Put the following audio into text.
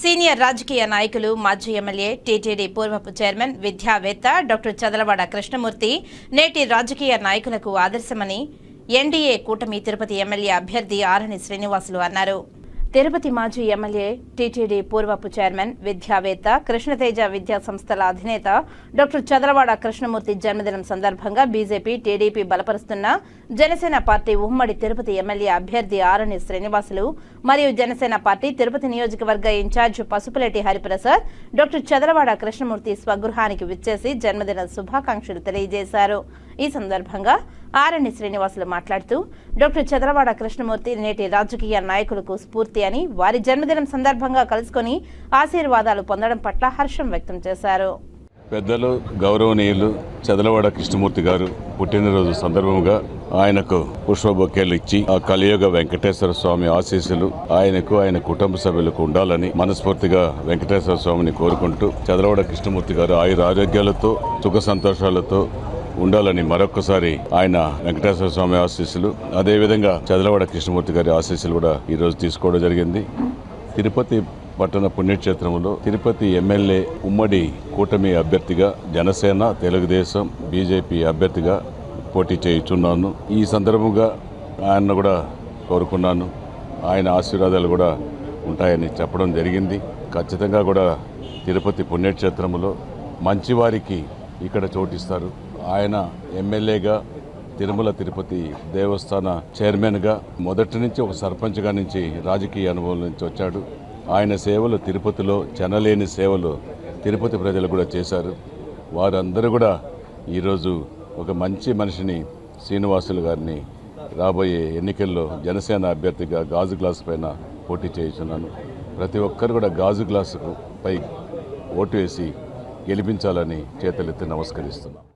Senior రాజకీయ నాయకులు మాజీ ఎమ్మెల్యే టీటీడీ పూర్వపు చైర్మన్ విద్యావేత్త డాక్టర్ చదలవాడ కృష్ణమూర్తి నేటి రాజకీయ నాయకులకు ఆదర్శమని ఎన్డీఏ కూటమి తిరుపతి ఎమ్మెల్యే అభ్యర్థి ఆరణి శ్రీనివాసులు అన్నారు. తిరుపతి మాజీ ఎమ్మెల్యే టీటీడీ పూర్వపు చైర్మన్ విద్యావేత్త కృష్ణతేజ విద్యా సంస్థల అధినేత డాక్టర్ చదలవాడ కృష్ణమూర్తి జన్మదినం సందర్భంగా బీజేపీ టీడీపీ బలపరుస్తున్న జనసేన పార్టీ ఉమ్మడి తిరుపతి ఎమ్మెల్యే అభ్యర్థి ఆరణి శ్రీనివాసులు మరియు జనసేన పార్టీ తిరుపతి నియోజకవర్గ ఇన్ఛార్జ్ పసుపులేటి హరిప్రసాద్ డాక్టర్ చదలవాడ కృష్ణమూర్తి స్వగృహానికి విచ్చేసి జన్మదిన శుభాకాంక్షలు తెలియజేశారు. ఈ సందర్భంగా ఆరణి శ్రీనివాసులు మాట్లాడుతూ డాక్టర్ చంద్రవాడ కృష్ణమూర్తి నేటి రాజకీయ నాయకులకు స్ఫూర్తి అని వారి జన్మదినం సందర్భంగా కలుసుకొని ఆశీర్వాదాలు పొందడం పట్ల హర్షం వ్యక్తం చేశారు. పెద్దలు గౌరవనీయులు చదలవాడ కృష్ణమూర్తి గారు పుట్టినరోజు సందర్భంగా ఆయనకు పుష్ప బొకేలు ఇచ్చి ఆ కలియుగ వెంకటేశ్వర స్వామి ఆశీస్సులు ఆయనకు ఆయన కుటుంబ సభ్యులకు ఉండాలని మనస్ఫూర్తిగా వెంకటేశ్వర స్వామిని కోరుకుంటూ చదలవాడ కృష్ణమూర్తి గారు ఆయుర ఆరోగ్యాలతో సుఖ సంతోషాలతో ఉండాలని మరొకసారి ఆయన వెంకటేశ్వర స్వామి ఆశీస్సులు అదేవిధంగా చదలవాడ కృష్ణమూర్తి గారి ఆశీస్సులు కూడా ఈరోజు తీసుకోవడం జరిగింది. తిరుపతి పట్టణ పుణ్యక్షేత్రంలో తిరుపతి ఎమ్మెల్యే ఉమ్మడి కూటమి అభ్యర్థిగా జనసేన తెలుగుదేశం బీజేపీ అభ్యర్థిగా పోటీ చేయుచున్నాను. ఈ సందర్భంగా ఆయన కూడా కోరుకున్నాను. ఆయన ఆశీర్వాదాలు కూడా ఉంటాయని చెప్పడం జరిగింది. ఖచ్చితంగా కూడా తిరుపతి పుణ్యక్షేత్రంలో మంచివారికి ఇక్కడ చోటిస్తారు. ఆయన ఎమ్మెల్యేగా తిరుమల తిరుపతి దేవస్థాన చైర్మన్గా మొదటి నుంచి ఒక సర్పంచ్గా నుంచి రాజకీయ అనుభవం నుంచి వచ్చాడు. ఆయన సేవలు తిరుపతిలో చెనలేని సేవలు తిరుపతి ప్రజలు కూడా చేశారు. వారందరూ కూడా ఈరోజు ఒక మంచి మనిషిని శ్రీనివాసులు గారిని రాబోయే ఎన్నికల్లో జనసేన అభ్యర్థిగా గాజు గ్లాస్ పైన పోటీ చేయుచున్నాను ప్రతి ఒక్కరు కూడా గాజు గ్లాసు పై ఓటు వేసి గెలిపించాలని చేతులెత్తి నమస్కరిస్తున్నాను